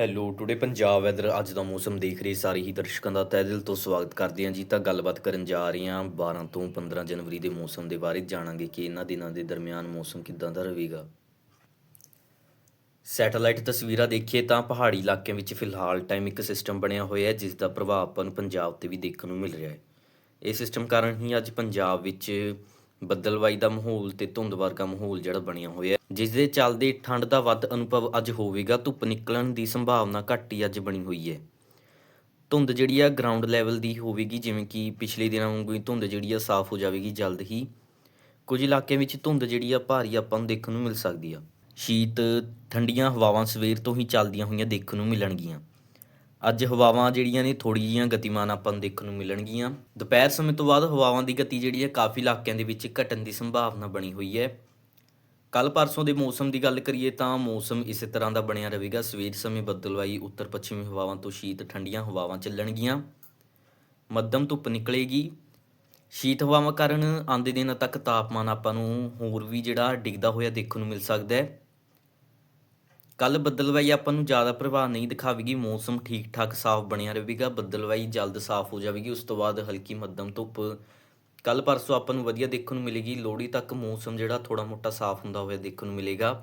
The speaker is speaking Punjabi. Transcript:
ਹੈਲੋ ਟੁਡੇ ਪੰਜਾਬ ਵੈਦਰ ਅੱਜ ਦਾ ਮੌਸਮ ਦੇਖ ਰਹੇ ਸਾਰੇ ਹੀ ਦਰਸ਼ਕਾਂ ਦਾ ਤਹਿ ਦਿਲ ਤੋਂ ਸਵਾਗਤ ਕਰਦੇ ਹਾਂ ਜੀ। ਤਾਂ ਗੱਲਬਾਤ ਕਰਨ ਜਾ ਰਹੇ ਹਾਂ 12 ਤੋਂ 15 ਜਨਵਰੀ ਦੇ ਮੌਸਮ ਦੇ ਬਾਰੇ। ਜਾਣਾਂਗੇ ਕਿ ਇਹਨਾਂ ਦਿਨਾਂ ਦੇ ਦਰਮਿਆਨ ਮੌਸਮ ਕਿੱਦਾਂ ਦਾ ਰਹੇਗਾ। ਸੈਟੇਲਾਈਟ ਤਸਵੀਰਾਂ ਦੇਖੀਏ ਤਾਂ ਪਹਾੜੀ ਇਲਾਕਿਆਂ ਵਿੱਚ ਫਿਲਹਾਲ ਟਾਈਮ ਇੱਕ ਸਿਸਟਮ ਬਣਿਆ ਹੋਇਆ ਹੈ ਜਿਸ ਦਾ ਪ੍ਰਭਾਵ ਆਪਾਂ ਨੂੰ ਪੰਜਾਬ ਤੇ ਵੀ ਦੇਖਣ ਨੂੰ ਮਿਲ ਰਿਹਾ ਹੈ। ਇਹ ਸਿਸਟਮ ਕਾਰਨ ਹੀ ਅੱਜ ਪੰਜਾਬ ਵਿੱਚ ਬੱਦਲਵਾਈ ਦਾ ਮਾਹੌਲ ਤੇ ਧੁੰਦ ਵਰਗਾ ਮਾਹੌਲ ਜਿਹੜਾ ਬਣਿਆ ਹੋਇਆ ਹੈ। ਜਿਸ ਦੇ ਚੱਲਦੇ ਠੰਡ ਦਾ ਵੱਧ ਅਨੁਭਵ ਅੱਜ ਹੋਵੇਗਾ, ਧੁੱਪ ਨਿਕਲਣ ਦੀ ਸੰਭਾਵਨਾ ਘੱਟ ਹੀ ਅੱਜ ਬਣੀ ਹੋਈ ਹੈ। ਧੁੰਦ ਜਿਹੜੀ ਆ ਗਰਾਊਂਡ ਲੈਵਲ ਦੀ ਹੋਵੇਗੀ, ਜਿਵੇਂ ਕਿ ਪਿਛਲੇ ਦਿਨਾਂ ਵਾਂਗੂ ਹੀ ਧੁੰਦ ਜਿਹੜੀ ਆ ਸਾਫ਼ ਹੋ ਜਾਵੇਗੀ ਜਲਦ ਹੀ। ਕੁਝ ਇਲਾਕਿਆਂ ਵਿੱਚ ਧੁੰਦ ਜਿਹੜੀ ਆ ਭਾਰੀ ਆਪਾਂ ਨੂੰ ਦੇਖਣ ਨੂੰ ਮਿਲ ਸਕਦੀ ਆ। ਸ਼ੀਤ, ਠੰਡੀਆਂ ਹਵਾਵਾਂ ਸਵੇਰ ਤੋਂ ਹੀ ਚੱਲਦੀਆਂ ਹੋਈਆਂ ਦੇਖਣ ਨੂੰ ਮਿਲਣਗੀਆਂ। ਅੱਜ ਹਵਾਵਾਂ ਜਿਹੜੀਆਂ ਨੇ ਥੋੜੀ ਜੀਆਂ ਗਤੀਮਾਨ ਆਪਾਂ ਨੂੰ ਦੇਖਣ ਨੂੰ ਮਿਲਣਗੀਆਂ। ਦੁਪਹਿਰ ਸਮੇਂ ਤੋਂ ਬਾਅਦ ਹਵਾਵਾਂ ਦੀ ਗਤੀ ਜਿਹੜੀ ਹੈ ਕਾਫੀ ਇਲਾਕਿਆਂ ਦੇ ਵਿੱਚ ਘਟਣ ਦੀ ਸੰਭਾਵਨਾ ਬਣੀ ਹੋਈ ਹੈ। ਕੱਲ ਪਰਸੋਂ ਦੇ ਮੌਸਮ ਦੀ ਗੱਲ ਕਰੀਏ ਤਾਂ ਮੌਸਮ ਇਸੇ ਤਰ੍ਹਾਂ ਦਾ ਬਣਿਆ ਰਹੇਗਾ। ਸਵੇਰ ਸਮੇਂ ਬੱਦਲਵਾਈ, ਉੱਤਰ ਪੱਛਮੀ ਹਵਾਵਾਂ ਤੋਂ ਸ਼ੀਤ, ਠੰਡੀਆਂ ਹਵਾਵਾਂ ਚੱਲਣਗੀਆਂ। ਮੱਧਮ ਧੁੱਪ ਨਿਕਲੇਗੀ। ਸ਼ੀਤ ਹਵਾਵਾਂ ਕਾਰਨ ਆਉਂਦੇ ਦਿਨਾਂ ਤੱਕ ਤਾਪਮਾਨ ਆਪਾਂ ਨੂੰ ਹੋਰ ਵੀ ਜਿਹੜਾ ਡਿੱਗਦਾ ਹੋਇਆ ਦੇਖਣ ਨੂੰ ਮਿਲ ਸਕਦਾ ਹੈ। ਕੱਲ ਬੱਦਲਵਾਈ ਆਪਾਂ ਨੂੰ ਜ਼ਿਆਦਾ ਪ੍ਰਭਾਵ ਨਹੀਂ ਦਿਖਾਵੇਗੀ, ਮੌਸਮ ਠੀਕ ਠਾਕ ਸਾਫ਼ ਬਣਿਆ ਰਹੇਗਾ, ਬੱਦਲਵਾਈ ਜਲਦ ਸਾਫ਼ ਹੋ ਜਾਵੇਗੀ, ਉਸ ਤੋਂ ਬਾਅਦ ਹਲਕੀ ਮੱਧਮ ਧੁੱਪ। ਕੱਲ ਪਰਸੋਂ ਆਪਾਂ ਨੂੰ ਵਧੀਆ ਦੇਖਣ ਨੂੰ ਮਿਲੇਗੀ, ਲੋਹੜੀ ਤੱਕ ਮੌਸਮ ਜਿਹੜਾ ਥੋੜਾ ਮੋਟਾ ਸਾਫ਼ ਹੁੰਦਾ ਹੋਇਆ ਦੇਖਣ ਨੂੰ ਮਿਲੇਗਾ।